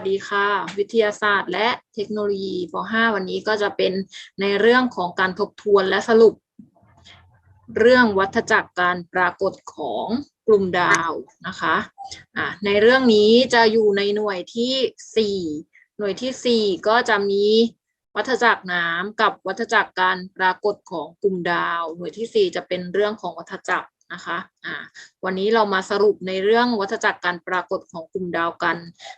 สดีค่ะ วิทยาศาสตร์และเทคโนโลยีป .5 วันนี้ก็จะเป็นในเรื่องของการทบทวนและสรุป เรื่องวัฏจักรการปรากฏของกลุ่มดาวนะคะอะในเรื่องนี้จะอยู่ในหน่วยที่ 4 หน่วยที่ 4 ก็จะมีวัฏจักรน้ำกับวัฏจักรการปรากฏของกลุ่มดาว หน่วยที่ 4 จะเป็นเรื่องของวัฏจักร นะคะอ่าวันนี้เรามาสรุปในเรื่องวัฏจักรการปรากฏของกลุ่มดาวกัน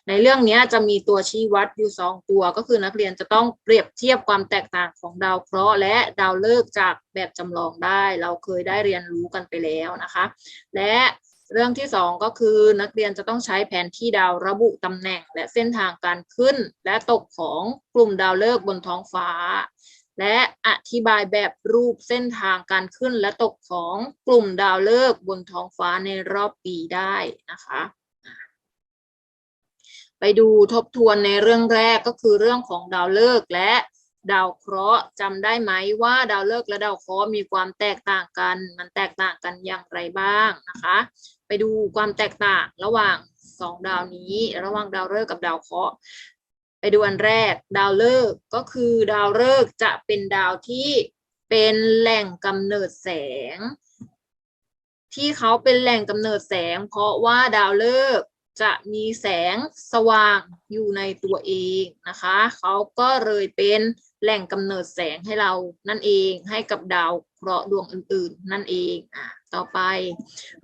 ในเรื่องนี้จะมีตัวชี้วัดอยู่สองตัว ก็คือนักเรียนจะต้องเปรียบเทียบความแตกต่างของดาวเคราะห์และดาวฤกษ์จากแบบจำลองได้ เราเคยได้เรียนรู้กันไปแล้วนะคะ และเรื่องที่สองก็คือนักเรียนจะต้องใช้แผนที่ดาวระบุตำแหน่ง และเส้นทางการขึ้น และตกของกลุ่มดาวฤกษ์บนท้องฟ้า และอธิบายแบบรูปเส้นทางการขึ้นและตกของกลุ่มดาวฤกษ์บนท้องฟ้าในรอบปีได้นะคะ ไปดูทบทวนในเรื่องแรกก็คือเรื่องของดาวฤกษ์และดาวเคราะห์จำได้ไหมว่าดาวฤกษ์และดาวเคราะห์มีความแตกต่างกัน มันแตกต่างกันอย่างไรบ้างนะคะ ไปดูความแตกต่างระหว่างสองดาวนี้ ระหว่างดาวฤกษ์กับดาวเคราะห์ ไปดูอันแรก ดาวฤกษ์ก็คือดาวฤกษ์จะเป็นดาวที่เป็นแหล่งกำเนิดแสง ที่เขาเป็นแหล่งกำเนิดแสง เพราะว่าดาวฤกษ์จะมีแสงสว่างอยู่ในตัวเองนะคะ เขาก็เลยเป็นแหล่งกำเนิดแสงให้เรานั่นเองให้กับดาวเคราะห์ดวงอื่น ๆ นั่นเองอะต่อไป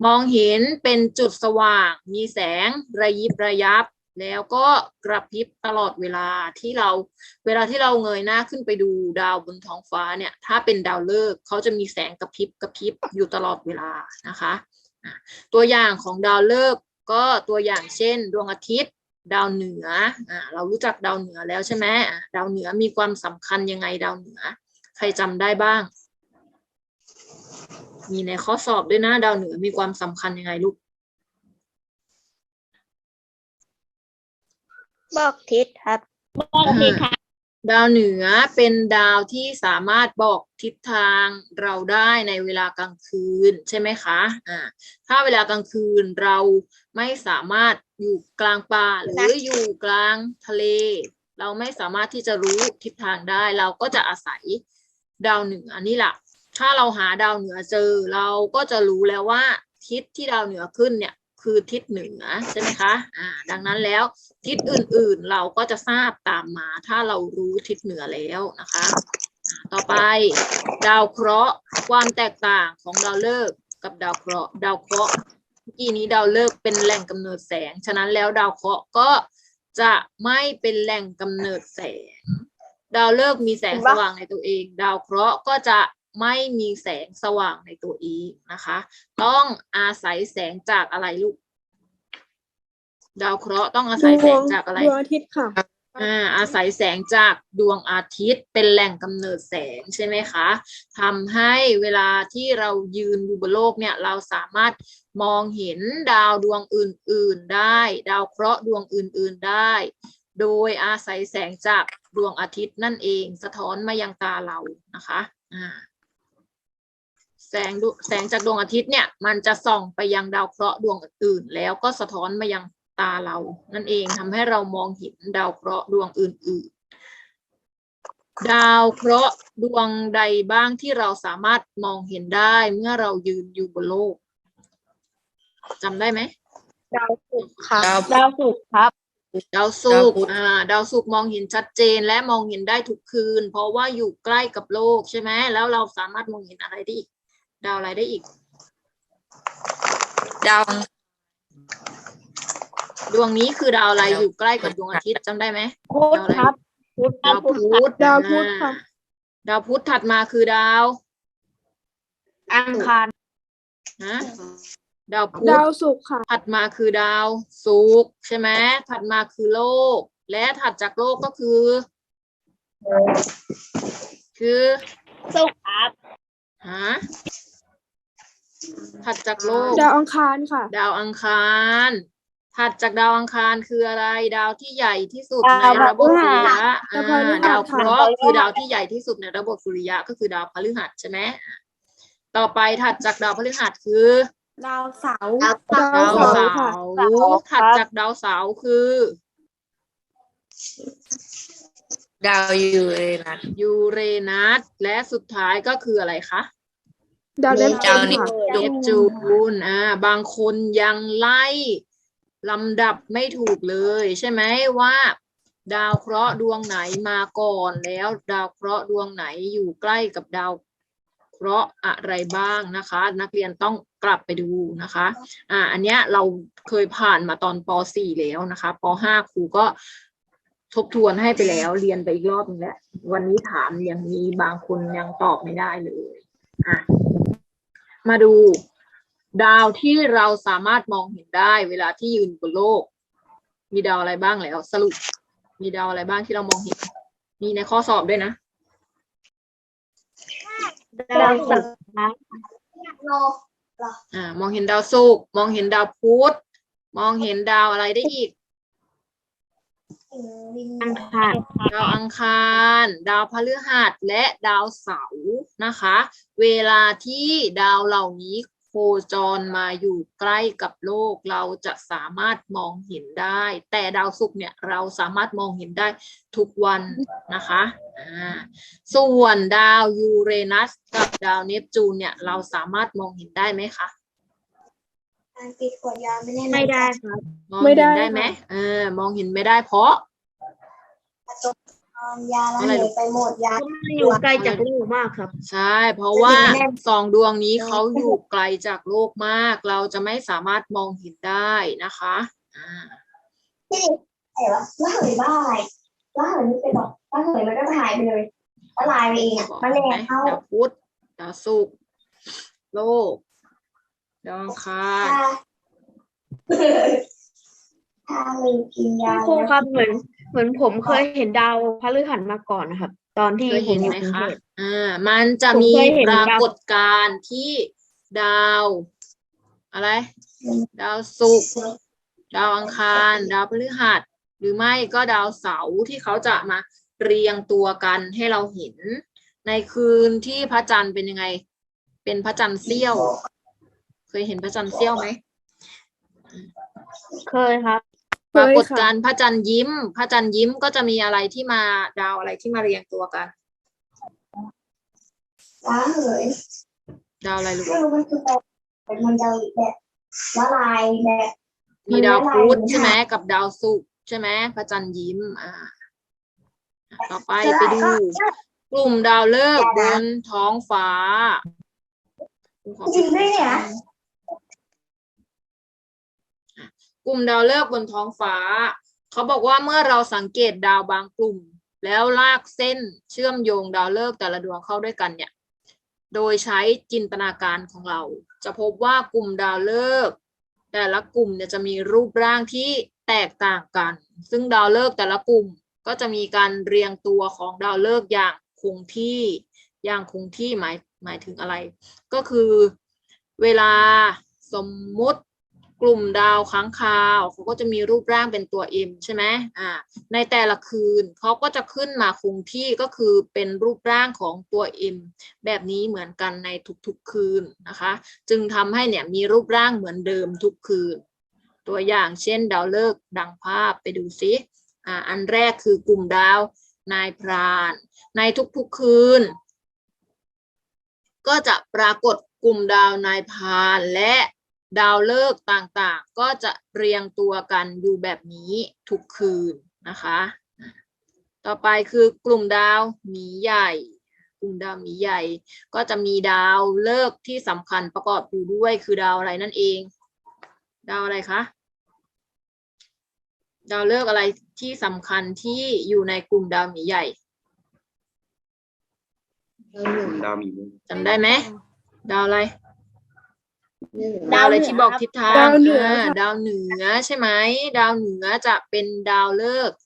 มองเห็นเป็นจุดสว่าง มีแสงระยิบระยับ แล้วก็กระพริบตลอดเวลาที่เราเวลาที่เราเงยหน้าขึ้นไปดูดาวบนท้องฟ้าเนี่ย ถ้าเป็นดาวฤกษ์เขาจะมีแสงกระพริบกระพริบอยู่ตลอดเวลานะคะ ตัวอย่างของดาวฤกษ์ก็ตัวอย่างเช่น ดวงอาทิตย์ ดาวเหนืออเรารู้จักดาวเหนือแล้วใช่ไหมดาวเหนือมีความสำคัญยังไงดาวเหนือ ใครจำได้บ้าง มีในข้อสอบด้วยนะ ดาวเหนือมีความสำคัญยังไงลูก บอกทิศครับ บอกทิศครับดาวเหนือเป็นดาวที่สามารถบอกทิศทางเราได้ในเวลากลางคืนใช่ไหมคะอ่าถ้าเวลากลางคืนเราไม่สามารถอยู่กลางป่าหรืออยู่กลางทะเล เราไม่สามารถที่จะรู้ทิศทางได้ เราก็จะอาศัยดาวเหนือนี่แหละถ้าเราหาดาวเหนือเจอ เราก็จะรู้แล้วว่าทิศที่ดาวเหนือขึ้นเนี่ย คือทิศเหนือใช่ไหมคะอ่าดังนั้นแล้วทิศอื่นๆเราก็จะทราบตามมา ถ้าเรารู้ทิศเหนือแล้วนะคะอ่าต่อไป ดาวเคราะห์ความแตกต่างของดาวฤกษ์กับดาวเคราะห์ดาวเคราะห์เมื่อกี้นี้ดาวฤกษ์เป็นแหล่งกำเนิดแสง ฉะนั้นแล้วดาวเคราะห์ก็จะไม่เป็นแหล่งกำเนิดแสง ดาวฤกษ์มีแสงสว่างในตัวเอง ดาวเคราะห์ก็จะ ไม่มีแสงสว่างในตัวเองนะคะ ต้องอาศัยแสงจากอะไรลูก ดาวเคราะห์ต้องอาศัยแสงจากอะไร ดวงอาทิตย์ค่ะ อ่า อาศัยแสงจากดวงอาทิตย์เป็นแหล่งกำเนิดแสงใช่ไหมคะทำให้เวลาที่เรายืนอยู่บนโลกเนี่ย เราสามารถมองเห็นดาวดวงอื่น ๆ ได้ ดาวเคราะห์ดวงอื่น ๆ ได้ โดยอาศัยแสงจากดวงอาทิตย์นั่นเอง สะท้อนมายังตาเรานะคะ อ่า แสงดวแสงจากดวงอาทิตย์เนี่ย มันจะส่องไปยังดาวเคราะห์ดวงอื่นๆ แล้วก็สะท้อนมายังตาเรา นั่นเองทำให้เรามองเห็นดาวเคราะห์ดวงอื่นๆ ดาวเคราะห์ดวงใดบ้างที่เราสามารถมองเห็นได้เมื่อเรายืนอยู่บนโลกจำได้ไหมดาวศุกร์ครับดาวศุกร์ครับดาวศุกร์ดาวพุธอ่าดาวศุกร์มองเห็นชัดเจนและมองเห็นได้ทุกคืน เพราะว่าอยู่ใกล้กับโลกใช่ไหมแล้วเราสามารถมองเห็นอะไรได้อีก ดาวอะไรได้อีก ดาวดวงนี้คือดาวอะไรอยู่ใกล้กับดวงอาทิตย์จำได้ไหมพุธครับดาวพุธดาวพุธค่ะอ่าดาวพุธถัดมาคือดาวอังคารฮะดาวพุธ ดาวศุกร์ค่ะ ถัดมาคือดาวศุกร์ใช่ไหมถัดมาคือโลก และถัดจากโลกก็คือ คือศุกร์ครับฮะ ถัดจากโลก ดาวอังคารค่ะ ดาวอังคาร ถัดจากดาวอังคารคืออะไร ดาวที่ใหญ่ที่สุดในดาวระบบสุริยะดาวพฤหัสอ่าดาวเคราะห์ค่ะคือดาวที่ใหญ่ที่สุดในระบบสุริยะก็คือดาวพฤหัสใช่ไหมอะต่อไปถัดจากดาวพฤหัสคือดาวเสาร์ดาวดาวดาวเสาเสาร์ค่ะร์ถัดจากดาวเสาร์คือ ดาวยูเรนัสยูเรนัสและสุดท้ายก็คืออะไรคะ ดาวเนปดาวจูนเนปค่ะเนปจูนอ่าบางคนยังไล่ลำดับไม่ถูกเลย ใช่ไหมว่า ดาวเคราะห์ดวงไหนมาก่อนแล้ว ดาวเคราะห์ดวงไหนอยู่ใกล้กับดาวเคราะห์อะไรบ้างนะคะ นักเรียนต้องกลับไปดูนะคะ อ่า อันเนี้ยเราเคยผ่านมาตอนป .4 แล้วนะคะป .5 ครูก็ทบทวนให้ไปแล้ว เรียนไปอีกรอบนึงแล้ว วันนี้ถามยังมีบางคนยังตอบไม่ได้เลย อะ มาดูดาวที่เราสามารถมองเห็นได้ เวลาที่ยืนบนโลก มีดาวอะไรบ้างแล้ว สรุป มีดาวอะไรบ้างที่เรามองเห็น มีในข้อสอบด้วยนะ ดาวศุกร์ครับอ่ามองเห็นดาวศุกร์มองเห็นดาวพุธมองเห็นดาวอะไรได้อีก อังคารดาวอังคาร ดาวพฤหัสและดาวเสาร์นะคะ เวลาที่ดาวเหล่านี้โคจรมาอยู่ใกล้กับโลกเราจะสามารถมองเห็นได้ แต่ดาวศุกร์เนี่ยเราสามารถมองเห็นได้ทุกวันนะคะส่วนดาวยูเรนัสกับดาวเนปจูนเนี่ยเราสามารถมองเห็นได้ไหมคะ การปิดขวดยาไม่แน่ไม่ได้ครับมองเห็นได้ไหมเออมองเห็นไม่ได้เพราะยาละเหยไปหมดยาเพราะมันอยู่ไกลจากโลกมากครับ ใช่ เพราะว่าแน่สองดวงนี้เขาอยู่ไกลจากโลกมาก เราจะไม่สามารถมองเห็นได้นะคะอ่าที่แต่ว่าละเหยบ้าอะไรละเหยนี่เป็นแบบละเหยมันก็หายไปเลยละลายไปเองอะบอกมันแรไหมงเข้าดาวพุธดาวศุกร์โลก ดาวอังคารถ้าถ้าลืมกินยาครูครับเหมือนเหมือนผมเคยเห็นดาวพฤหัสมาก่อนนะครับ ตอนที่เคยผเห็มนอยู่ไหมกรุงคะเทพอ่ามันจะผมมีเคยเห็นปราดาวกฏการณ์ที่ดาว อะไร ดาวศุกร์ดาวอังคาร ดาวพฤหัส หรือไม่ก็ดาวเสาร์ที่เขาจะมาเรียงตัวกันให้เราเห็น ในคืนที่พระจันทร์เป็นยังไง เป็นพระจันทร์เสี้ยว เคยเห็นพระจันทร์เสี้ยวไหมเคยครับปรากฏการณ์พระจันทร์ยิ้ม พระจันทร์ยิ้มก็จะมีอะไรที่มาดาวอะไรที่มาเรียงตัวกันละเหยดาวอะไรลูกไม่รู้มันคือแบบมันจะแบบละลายแบบมีดาวพุธมันละลายใช่ไหมกับดาวศุกร์ใช่ไหมพระจันทร์ยิ้ม อ่า ต่อไปไปดู กลุ่มดาวฤกษ์บนท้องฟ้าจริงด้วยเนี่ย กลุ่มดาวฤกษ์บนท้องฟ้า เขาบอกว่าเมื่อเราสังเกตดาวบางกลุ่ม แล้วลากเส้นเชื่อมโยงดาวฤกษ์แต่ละดวงเข้าด้วยกันเนี่ย โดยใช้จินตนาการของเรา จะพบว่ากลุ่มดาวฤกษ์แต่ละกลุ่มเนี่ยจะมีรูปร่างที่แตกต่างกัน ซึ่งดาวฤกษ์แต่ละกลุ่มก็จะมีการเรียงตัวของดาวฤกษ์อย่างคงที่อย่างคงที่หมายหมายถึงอะไร ก็คือเวลาสมมุติ กลุ่มดาวค้างคาวเขาก็จะมีรูปร่างเป็นตัว M ใช่ไหมอ่าในแต่ละคืนเขาก็จะขึ้นมาคงที่ก็คือเป็นรูปร่างของตัว M แบบนี้เหมือนกันในทุกๆคืนนะคะ จึงทำให้เนี่ยมีรูปร่างเหมือนเดิมทุกคืน ตัวอย่างเช่นดาวฤกษ์ดังภาพไปดูซิอ่าอันแรกคือกลุ่มดาวนายพราน ในทุกๆคืน ก็จะปรากฏกลุ่มดาวนายพรานและ ดาวฤกษ์ต่างๆ ก็จะเรียงตัวกันอยู่แบบนี้ทุกคืนนะคะ ต่อไปคือกลุ่มดาวหมีใหญ่ กลุ่มดาวหมีใหญ่ ก็จะมีดาวฤกษ์ที่สำคัญประกอบอยู่ด้วยคือดาวอะไรนั่นเอง ดาวอะไรคะดาวฤกษ์อะไรที่สำคัญที่อยู่ในกลุ่มดาวหมีใหญ่ดาวหมีจำได้ไหมดาวอะไร ดาวอะไรที่บอกทิศทางดาวเหนือาดาวเหนือใช่ไหมดาวเหนือจะเป็นดาวฤกษ์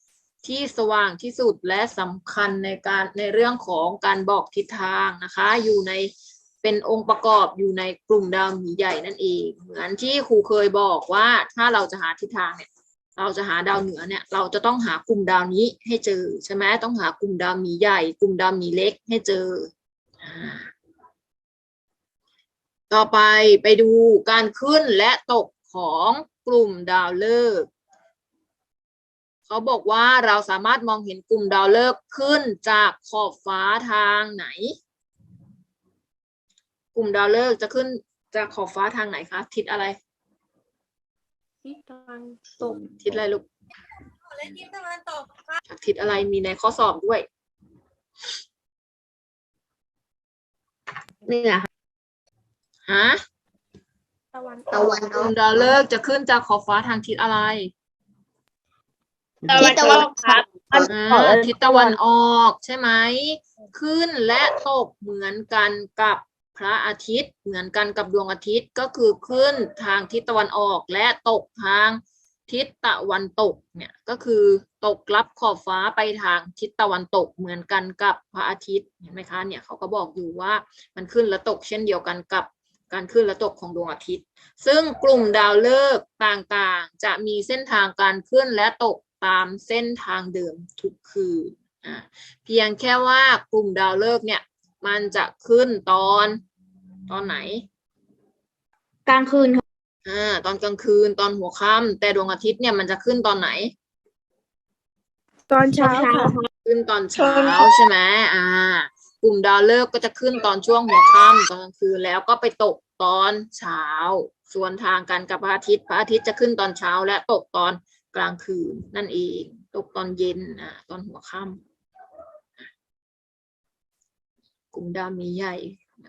ที่สว่างที่สุดและสำคัญในการในเรื่องของการบอกทิศทางนะคะ อยู่ในเป็นองค์ประกอบอยู่ในกลุ่มดาวหมีใหญ่นั่นเอง เหมือนที่ครูเคยบอกว่าถ้าเราจะหาทิศทางเนี่ย เราจะหาดาวเหนือเนี่ย เราจะต้องหากลุ่มดาวนี้ให้เจอใช่ไหมต้องหากลุ่มดาวหมีใหญ่ กลุ่มดาวหมีเล็กให้เจออ่า ต่อไปไปดูการขึ้นและตกของกลุ่มดาวฤกษ์เขเขาบอกว่าเราสามารถมองเห็นกลุ่มดาวฤกษ์ขึ้นจากขอบฟ้าทางไหน กลุ่มดาวฤกษ์จะขึ้นจากขอบฟ้าทางไหนคะทิศอะไร ทิศตะวันตกทิศอะไรลูกจากทิศอะไรมีในข้อสอบด้วยเหนือค่ะ ฮะตะวันตะวันกออลุ่กมดาวฤกษ์จะขึ้นจากขอบฟ้าทางทิศอะไรตะวันตกครับอ่าทิศตะวันออกใช่ไหม ขึ้นและตกเหมือนกันกับพระอาทิตย์ เหมือนกันกับดวงอาทิตย์ก็คือขึ้นทางทิศตะวันออกและตกทางทิศตะวันตกเนี่ยก็คือตกลับขอบฟ้าไปทางทิศตะวันตกเหมือนกันกับพระอาทิตย์เห็นไหมคะเนี่ยเขาก็บอกอยู่ว่ามันขึ้นและตกเช่นเดียวกันกับ การขึ้นและตกของดวงอาทิตย์ ซึ่งกลุ่มดาวฤกษ์ต่างๆ จะมีเส้นทางการขึ้นและตกตามเส้นทางเดิมทุกคืนอ่าเพียงแค่ว่ากลุ่มดาวฤกษ์เนี่ยมันจะขึ้นตอนตอนไหน กลางคืนครับอ่าตอนกลางคืนตอนหัวค่ำแต่ดวงอาทิตย์เนี่ยมันจะขึ้นตอนไหน ตอนเช้าค่ะขึ้นตอนเช้าใช่ไหมอ่า กลุ่มดาวฤกษ์ก็จะขึ้นตอนช่วงหัวค่ำตอนกลางคืนแล้วก็ไปตกตอนเช้า ส่วนทางกันกับพระอาทิตย์ พระอาทิตย์จะขึ้นตอนเช้าและตกตอนกลางคืนนั่นเอง ตกตอนเย็นอ่าตอนหัวค่ำกลุ่มดาวมีใหญ่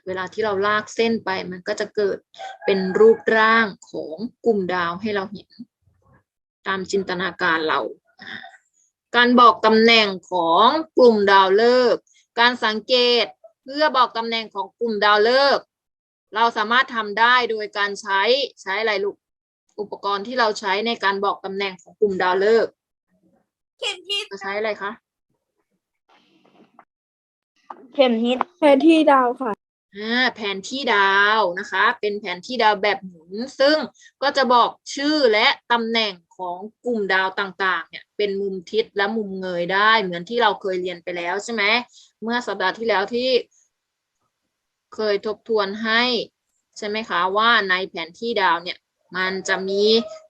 เวลาที่เราลากเส้นไปมันก็จะเกิดเป็นรูปร่างของกลุ่มดาวให้เราเห็น ตามจินตนาการเราอ่าการบอกตำแหน่งของกลุ่มดาวฤกษ์ การสังเกตเพื่อบอกตำแหน่งของกลุ่มดาวฤกษ์เราสามารถทำได้โดยการใช้ใช้อะไรลูกอุปกรณ์ที่เราใช้ในการบอกตำแหน่งของกลุ่มดาวฤกษ์เข็มทิศเราใช้อะไรคะเข็มทิศแผนที่ดาวค่ะอ่าแผนที่ดาวนะคะ เป็นแผนที่ดาวแบบหมุน ซึ่งก็จะบอกชื่อและตำแหน่ง ของกลุ่มดาวต่างๆเนี่ยเป็นมุมทิศและมุมเงยได้ เหมือนที่เราเคยเรียนไปแล้วใช่ไหมเมื่อสัปดาห์ที่แล้วที่ เคยทบทวนให้ ใช่ไหมคะว่าในแผนที่ดาวเนี่ยมันจะมี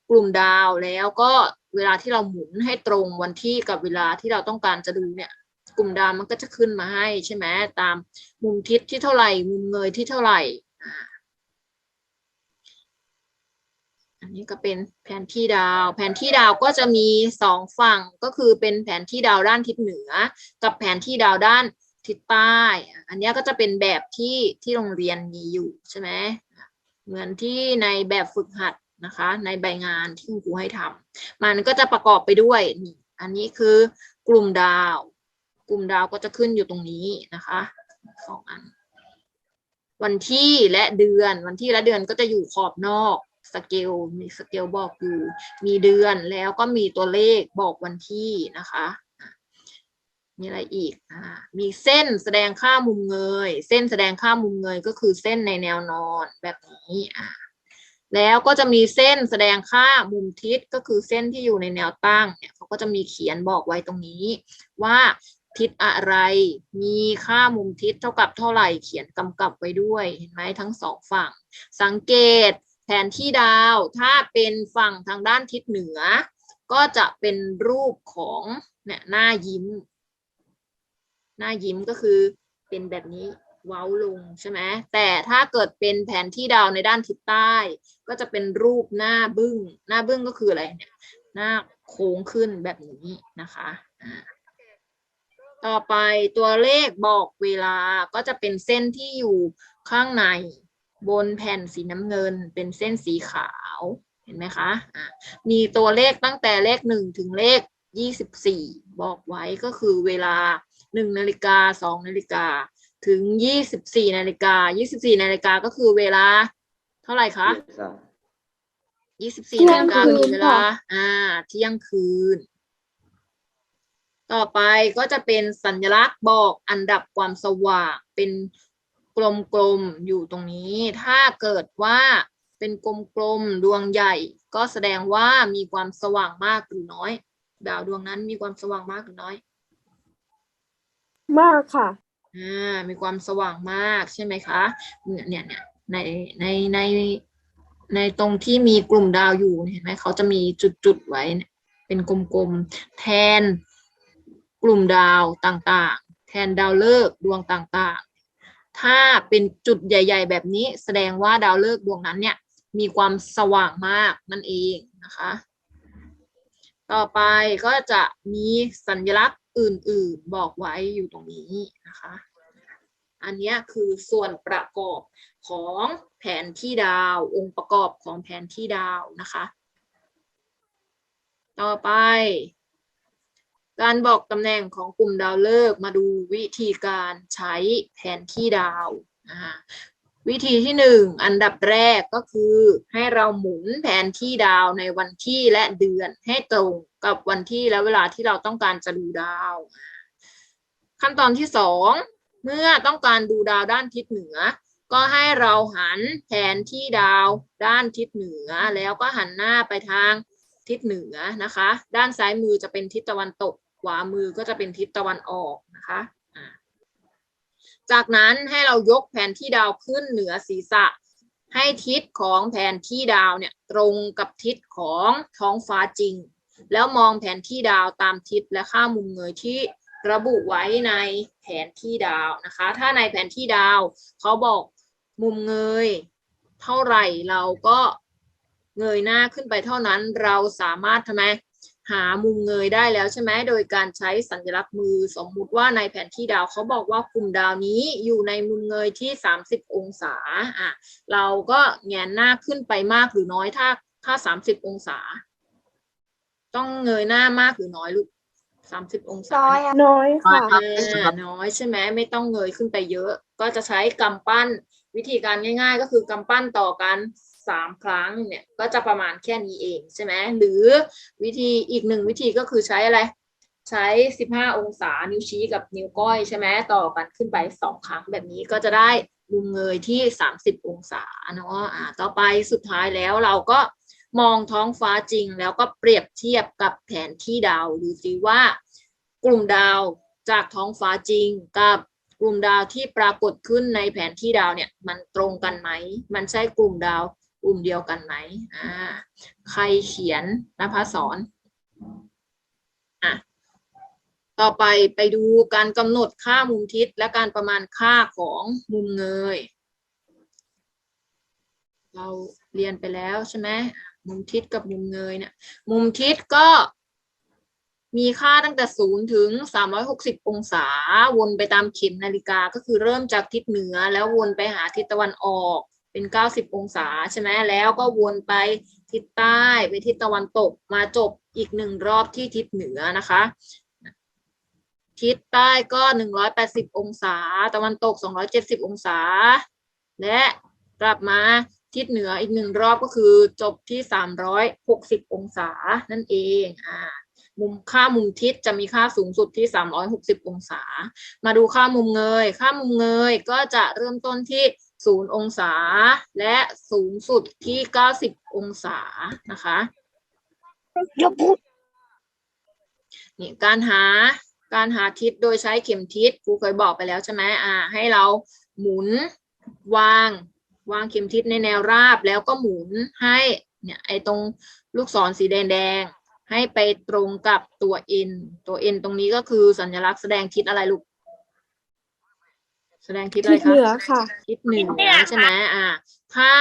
กลุ่มดาวแล้วก็เวลาที่เราหมุนให้ตรงวันที่กับเวลาที่เราต้องการจะดูเนี่ย กลุ่มดาวมันก็จะขึ้นมาให้ใช่ไหมตามมุมทิศที่เท่าไหร่ มุมเงยที่เท่าไหร่อ่าอั นนี้ก็เป็นแผนที่ดาว แผนที่ดาวก็จะมีสองฝั่งก็คือเป็นแผนที่ดาวด้านทิศเหนือ กับแผนที่ดาวด้านทิศใต้ อันนี้ก็จะเป็นแบบที่ที่โรงเรียนมีอยู่ใช่ไหมเหมือนที่ในแบบฝึกหัดนะคะ ในใบงานที่คุณครูให้ทำมันก็จะประกอบไปด้วยนี่อันนี้คือกลุ่มดาว กลุ่มดาวก็จะขึ้นอยู่ตรงนี้นะคะสองอันวันที่และเดือนวันที่และเดือนก็จะอยู่ขอบนอก สเกลมีสเกลบอกอยู่ มีเดือนแล้วก็มีตัวเลขบอกวันที่นะคะ มีอะไรอีกอ่ามีเส้นแสดงค่ามุมเงย เส้นแสดงค่ามุมเงยก็คือเส้นในแนวนอนแบบนี้อะแล้วก็จะมีเส้นแสดงค่ามุมทิศก็คือเส้นที่อยู่ในแนวตั้งเนี่ยเขาก็จะมีเขียนบอกไว้ตรงนี้ ว่าทิศอะไร มีค่ามุมทิศเท่ากับเท่าไหร่เขียนกำกับไว้ด้วย เห็นไหมทั้งสองฝั่ง สังเกต แผนที่ดาวถ้าเป็นฝั่งทางด้านทิศเหนือ ก็จะเป็นรูปของเนี่ยหน้ายิ้ม หน้ายิ้มก็คือเป็นแบบนี้เว้าลงใช่ไหมแต่ถ้าเกิดเป็นแผนที่ดาวในด้านทิศใต้ ก็จะเป็นรูปหน้าบึ้ง หน้าบึ้งก็คืออะไรเนี่ย หน้าโค้งขึ้นแบบนี้นะคะต่อไปตัวเลขบอกเวลาก็จะเป็นเส้นที่อยู่ข้างใน บนแผ่นสีน้ำเงินเป็นเส้นสีขาวเห็นไหมคะอ่ามีตัวเลขตั้งแต่เลขหนึ่งถึงเลขยี่สิบสี่บอกไว้ก็คือเวลาหนึ่งนาฬิกาสองนาฬิกา ถึงยี่สิบสี่นาฬิกายี่สิบสี่นาฬิกาก็คือเวลาเท่าไหร่คะยี่สิบสี่เที่นายงฬิกาคืนมีเวลาค่ะอ่า เที่ยงคืน ต่อไปก็จะเป็นสัญลักษณ์บอกอันดับความสว่างเป็น กลมๆอยู่ตรงนี้ ถ้าเกิดว่าเป็นกลมๆดวงใหญ่ ก็แสดงว่ามีความสว่างมากหรือน้อย ดาวดวงนั้นมีความสว่างมากหรือน้อยมากค่ะอ่ามีความสว่างมากใช่ไหมคะเนี่ยเนี่ยเนี่ยในในในในตรงที่มีกลุ่มดาวอยู่เห็นไหมเขาจะมีจุดจุดๆไว้เนี่ยเป็นกลมๆแทนกลุ่มดาวต่างๆ แทนดาวฤกษ์ดวงต่างๆ ถ้าเป็นจุดใหญ่ ๆ แบบนี้แสดงว่าดาวฤกษ์ดวงนั้นเนี่ยมีความสว่างมากนั่นเองนะคะ ต่อไปก็จะมีสัญลักษณ์อื่นๆบอกไว้อยู่ตรงนี้นะคะ อันนี้คือส่วนประกอบของแผนที่ดาว องค์ประกอบของแผนที่ดาวนะคะ ต่อไป การบอกตำแหน่งของกลุ่มดาวฤกษ์มาดูวิธีการใช้แผนที่ดาวอ่าวิธีที่หนึ่งอันดับแรกก็คือให้เราหมุนแผนที่ดาวในวันที่และเดือนให้ตรงกับวันที่และเวลาที่เราต้องการจะดูดาว ขั้นตอนที่สองเมื่อต้องการดูดาวด้านทิศเหนือ ก็ให้เราหันแผนที่ดาวด้านทิศเหนือ แล้วก็หันหน้าไปทางทิศเหนือนะคะ ด้านซ้ายมือจะเป็นทิศตะวันตก ขวามือก็จะเป็นทิศตะวันออกนะคะจากนั้นให้เรายกแผนที่ดาวขึ้นเหนือศีรษะ ให้ทิศของแผนที่ดาวเนี่ยตรงกับทิศของท้องฟ้าจริง แล้วมองแผนที่ดาวตามทิศและค่ามุมเงยที่ระบุไว้ในแผนที่ดาวนะคะ ถ้าในแผนที่ดาวเขาบอกมุมเงย เท่าไหร่เราก็เงยหน้าขึ้นไปเท่านั้นเราสามารถทำไม หามุมเงยได้แล้วใช่ไหมโดยการใช้สัญลักษณ์มือสมมุติว่าในแผนที่ดาวเขาบอกว่ากลุ่มดาวนี้อยู่ในมุมเงยที่ 30 องศาอะเราก็แงนหน้าขึ้นไปมากหรือน้อยถ้าถ้า 30 องศา ต้องเงยหน้ามากหรือน้อยลูก30องศาน้อยอะน้อยค่ะอ่าน้อยใช่ไหมไม่ต้องเงยขึ้นไปเยอะ ก็จะใช้กำปั้นวิธีการง่าย ๆ ก็คือกำปั้นต่อกัน สามครั้งเนี่ยก็จะประมาณแค่นี้เองใช่ไหมหรือวิธีอีกหนึ่งวิธีก็คือใช้อะไร ใช้สิบห้าองศานิ้วชี้กับนิ้วก้อยใช่ไหมต่อกันขึ้นไปสองครั้งแบบนี้ก็จะได้มุมเงยที่สามสิบองศาเนาะอ่าต่อไปสุดท้ายแล้วเราก็มองท้องฟ้าจริง แล้วก็เปรียบเทียบกับแผนที่ดาวดูสิว่ากลุ่มดาวจากท้องฟ้าจริงกับกลุ่มดาวที่ปรากฏขึ้นในแผนที่ดาวเนี่ยมันตรงกันไหม มันใช่กลุ่มดาว กลุ่มเดียวกันไหมอ่าใครเขียนนภาสอนอะต่อไปไปดูการกำหนดค่ามุมทิศและการประมาณค่าของมุมเงย เราเรียนไปแล้วใช่ไหมมุมทิศกับมุมเงยเนี่ย มุมทิศก็มีค่าตั้งแต่ศูนย์ถึงสามร้อยหกสิบองศา วนไปตามเข็มนาฬิกาก็คือเริ่มจากทิศเหนือแล้ววนไปหาทิศตะวันออก เป็นเก้าสิบองศาใช่ไหมแล้วก็วนไปทิศใต้ไปทิศตะวันตกมาจบอีกหนึ่งรอบที่ทิศเหนือนะคะ ทิศใต้ก็หนึ่งร้อยแปดสิบองศา ตะวันตกสองร้อยเจ็ดสิบองศา และกลับมาทิศเหนืออีกหนึ่งรอบก็คือจบที่สามร้อยหกสิบองศานั่นเองอ่ามุมค่ามุมทิศจะมีค่าสูงสุดที่ 360 องศา มาดูค่ามุมเงย ค่ามุมเงยก็จะเริ่มต้นที่0 องศา และสูงสุดที่ 90 องศานะคะนี่การหาการหาทิศโดยใช้เข็มทิศครูเคยบอกไปแล้วใช่ไหมอ่า ให้เราหมุนวาง วางเข็มทิศในแนวราบแล้วก็หมุนให้เนี่ยไอ้ตรงลูกศรสีแดงๆให้ไปตรงกับตัว n ตัว n ตรงนี้ก็คือสัญลักษณ์แสดงทิศอะไรลูก แสดงทิศอะไรทิศเหนือคะค่ะ ทิศเหนือใช่ไหมอ่า ถ้า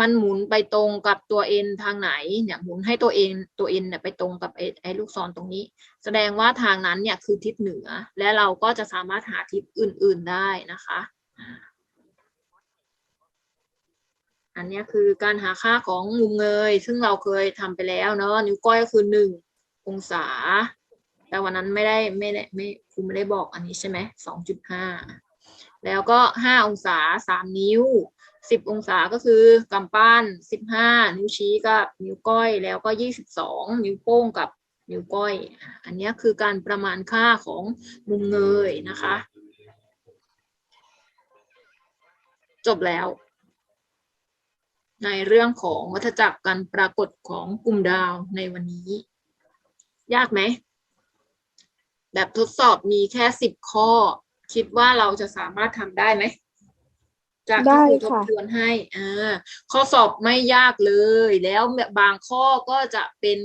มันหมุนไปตรงกับตัวเอ็นทางไหนเนี่ยหมุนให้ตัวเองตัวเอ็นเนี่ยไปตรงกับไอ้ไอ้ลูกศรตรงนี้ แสดงว่าทางนั้นเนี่ยคือทิศเหนือ และเราก็จะสามารถหาทิศอื่น ๆได้นะคะอ่าอันเนี้ยคือการหาค่าของมุมเงย ซึ่งเราเคยทำไปแล้วเนาะนิ้วก้อยก็คือหนึ่งองศา แต่วันนั้นไม่ได้ไม่ได้ไม่ครูไม่ได้บอกอันนี้ใช่ไหมสองจุดห้า แล้วก็ห้าองศาสามนิ้วสิบองศาก็คือกำปั้นสิบห้านิ้วชี้กับนิ้วก้อย แล้วก็ยี่สิบสองนิ้วโป้งกับนิ้วก้อย อันนี้คือการประมาณค่าของมุมเงยนะคะ จบแล้ว ในเรื่องของวัฏจักรการปรากฏของกลุ่มดาวในวันนี้ ยากไหม แบบทดสอบมีแค่สิบข้อ คิดว่าเราจะสามารถทำได้ไหมจากที่ครูทบได้ค่ะทวนให้อ่าข้อสอบไม่ยากเลย แล้วบางข้อก็จะเป็น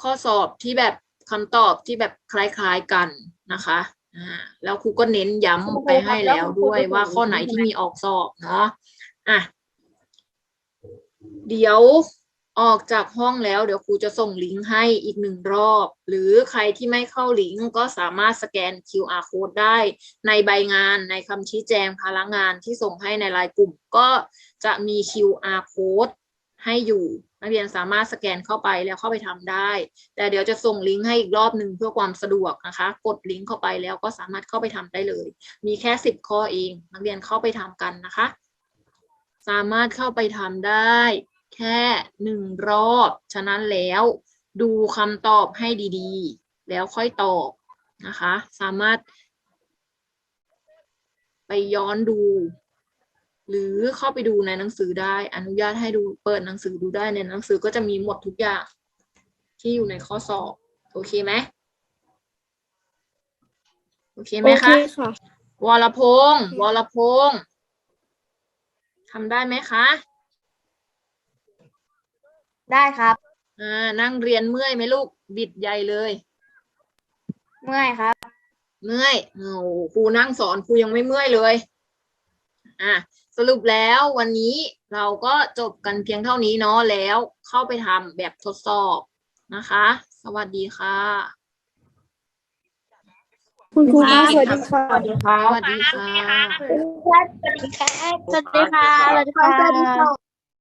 ข้อสอบที่แบบคำตอบที่แบบคล้ายๆกันนะคะอ่าแล้วครูก็เน้นย้ำไปให้แล้วด้วยว่าข้อไหนที่มีออกสอบเนาะอะเดี๋ยว ออกจากห้องแล้วเดี๋ยวครูจะส่งลิงก์ให้อีกหนึ่งรอบ หรือใครที่ไม่เข้าลิงก์ก็สามารถสแกน QR code ได้ ในใบงานในคำชี้แจงพลังงานที่ส่งให้ในไลน์กลุ่ม ก็จะมี QR code ให้อยู่นักเรียนสามารถสแกนเข้าไปแล้วเข้าไปทำได้ แต่เดี๋ยวจะส่งลิงก์ให้อีกรอบหนึ่งเพื่อความสะดวกนะคะ กดลิงก์เข้าไปแล้วก็สามารถเข้าไปทำได้เลย มีแค่สิบข้อเอง นักเรียนเข้าไปทำกันนะคะ สามารถเข้าไปทำได้ แค่หนึ่งรอบ ฉะนั้นแล้วดูคำตอบให้ดีๆ แล้วค่อยตอบนะคะ สามารถ ไปย้อนดู หรือเข้าไปดูในหนังสือได้ อนุญาตให้ดูเปิดหนังสือดูได้ในหนังสือก็จะมีหมดทุกอย่าง ที่อยู่ในข้อสอบ โอเคไหมโอเคไหมคะค่ะวรพงศ์วรพงศ์ทำได้ไหมคะ ได้ครับ อ่า นั่งเรียนเมื่อยไหมลูก บิดใหญ่เลย เมื่อยครับ เมื่อยโอ้โหครูนั่งสอนครูยังไม่เมื่อยเลย อะ สรุปแล้ววันนี้เราก็จบกันเพียงเท่านี้เนาะ แล้วเข้าไปทำแบบทดสอบนะคะ สวัสดีค่ะ คุณครูคะสวัสดีค่ะ สวัสดีครับสวัสดีค่ะสวัสดีครับสวัสดีค่ะ สวัสดีค่ะ